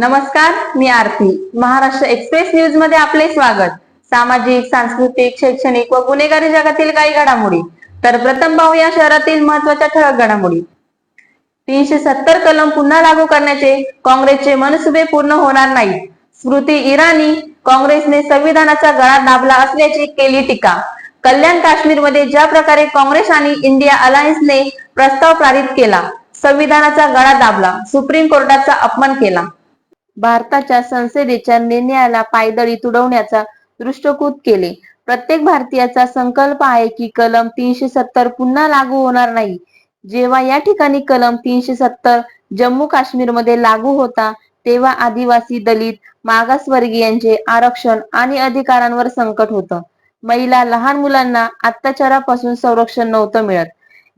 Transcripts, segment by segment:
नमस्कार मी आरती. महाराष्ट्र एक्सप्रेस न्यूजमध्ये आपले स्वागत. सामाजिक सांस्कृतिक शैक्षणिक व गुन्हेगारी जगातील काही घडामोडी. तर प्रथम पाहूया शहरातील महत्त्वाच्या ठळक घडामोडी. तीनशे सत्तर कलम पुन्हा लागू करण्याचे काँग्रेसचे मनसुबे पूर्ण होणार नाही स्मृती इराणी काँग्रेसने संविधानाचा गळा दाबला असल्याची केली टीका. कल्याण काश्मीरमध्ये ज्या प्रकारे काँग्रेस आणि इंडिया अलायन्सने प्रस्ताव पारित केला संविधानाचा गळा दाबला सुप्रीम कोर्टाचा अपमान केला. भारताच्या संसदेच्या निर्णयाला पायदळी तुडवण्याचा दृष्टकूत केले. प्रत्येक भारतीयाचा संकल्प आहे की कलम तीनशे सत्तर पुन्हा लागू होणार नाही. जेव्हा या ठिकाणी कलम तीनशे सत्तर जम्मू काश्मीरमध्ये लागू होता तेव्हा आदिवासी दलित मागासवर्गीयांचे आरक्षण आणि अधिकारांवर संकट होतं. महिला लहान मुलांना अत्याचारापासून संरक्षण नव्हतं मिळत.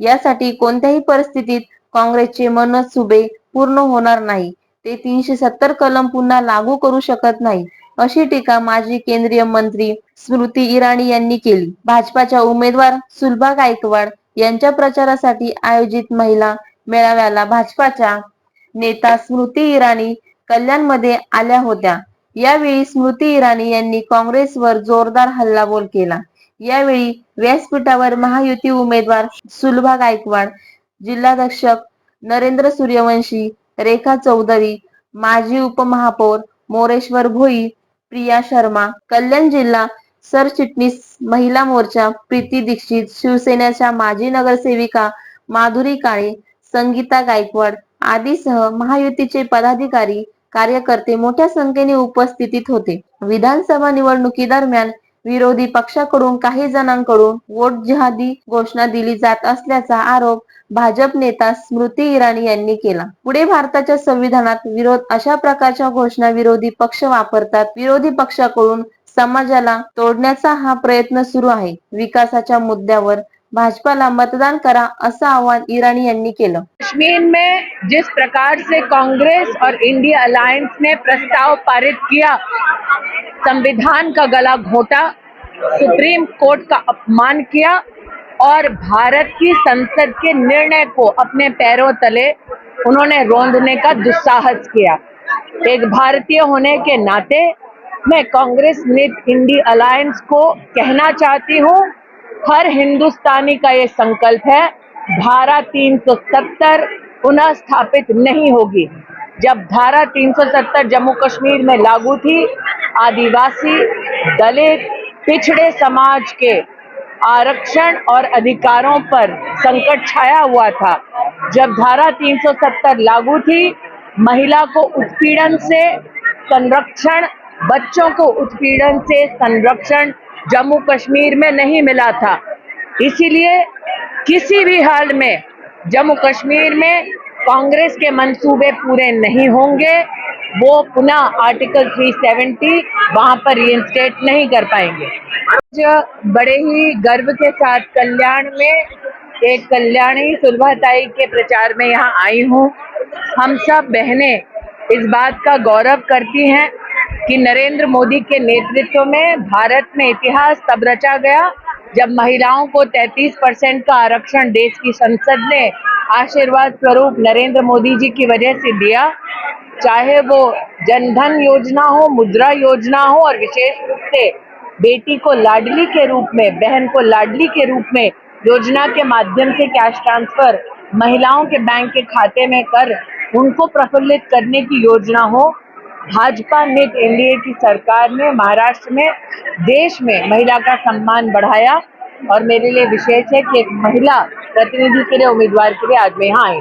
यासाठी कोणत्याही परिस्थितीत काँग्रेसचे मनसुबे पूर्ण होणार नाही. ते तीनशे सत्तर कलम पुन्हा लागू करू शकत नाही. अशी टीका माजी केंद्रीय मंत्री स्मृती इराणी यांनी केली. भाजपाच्या उमेदवार सुलभा गायकवाड यांच्या प्रचारासाठी आयोजित महिला मेळाव्याला भाजपाच्या नेता स्मृती इराणी कल्याणमध्ये आल्या होत्या. यावेळी स्मृती इराणी यांनी काँग्रेसवर जोरदार हल्लाबोल केला. यावेळी व्यासपीठावर महायुती उमेदवार सुलभा गायकवाड जिल्हाध्यक्ष नरेंद्र सूर्यवंशी रेखा चौधरी माजी उपमहापौर मोरेश्वर भोई प्रिया शर्मा कल्याण जिल्हा सरचिटणीस महिला मोर्चा प्रीती दीक्षित शिवसेनेच्या माजी नगरसेविका माधुरी काळे संगीता गायकवाड आदीसह महायुतीचे पदाधिकारी कार्यकर्ते मोठ्या संख्येने उपस्थितीत होते. विधानसभा निवडणुकीदरम्यान विरोधी पक्षाकडून काही जणांकडून वोट जिहादी घोषणा दिली जात असल्याचा आरोप भाजप नेता स्मृती इराणी यांनी केला. पुढे भारताच्या संविधानात विरोध अशा प्रकारच्या घोषणा विरोधी पक्ष वापरतात विरोधी पक्षाकडून समाजाला तोडण्याचा हा प्रयत्न सुरू आहे. विकासाच्या मुद्द्यावर भाजपाला मतदान करा असं आवाहन इराणी यांनी केलं. कश्मीर में जिस प्रकार से कांग्रेस और इंडिया अलायंस ने प्रस्ताव पारित किया संविधान का गला घोटा, सुप्रीम कोर्ट का अपमान किया और भारत की संसद के निर्णय को अपने पैरों तले उन्होंने रोंदने का दुस्साहस किया। एक भारतीय होने के नाते मैं कांग्रेस नित इंडी अलायंस को कहना चाहती हूँ, हर हिंदुस्तानी का ये संकल्प है, धारा 370 पुनः स्थापित नहीं होगी। जब धारा 370 जम्मू कश्मीर में लागू थी आदिवासी दलित, पिछड़े समाज के आरक्षण और अधिकारों पर संकट छाया हुआ था। जब धारा 370 लागू थी, महिला को उत्पीड़न से संरक्षण, बच्चों को उत्पीड़न से संरक्षण जम्मू कश्मीर में नहीं मिला था। इसीलिए किसी भी हाल में जम्मू कश्मीर में कांग्रेस के मंसूबे पूरे नहीं होंगे। वो पुनः आर्टिकल 370 वहाँ पर रिइंस्टेट नहीं कर पाएँगे। आज बड़े ही गर्व के साथ कल्याण में एक कल्याणी सुलभाताई के प्रचार में यहाँ आई हूँ। हम सब बहनें इस बात का गौरव करती हैं कि नरेंद्र मोदी के नेतृत्व में भारत में इतिहास तब रचा गया जब महिलाओं को 33 परसेंट का आरक्षण देश की संसद ने आशीर्वाद स्वरूप नरेंद्र मोदी जी की वजह से दिया। चाहे वो जनधन योजना हो, मुद्रा योजना हो और विशेष रूप से बेटी को लाडली के रूप में, बहन को लाडली के रूप में योजना के माध्यम से कैश ट्रांसफ़र महिलाओं के बैंक के खाते में कर, उनको प्रफुल्लित करने की योजना हो। भाजपा नेट एनडीए की सरकार ने महाराष्ट्र में देश में महिला का सम्मान बढ़ाया और मेरे लिए विशेष है कि एक महिला प्रतिनिधि के लिए, उम्मीदवार के लिए आज मैं यहाँ आई।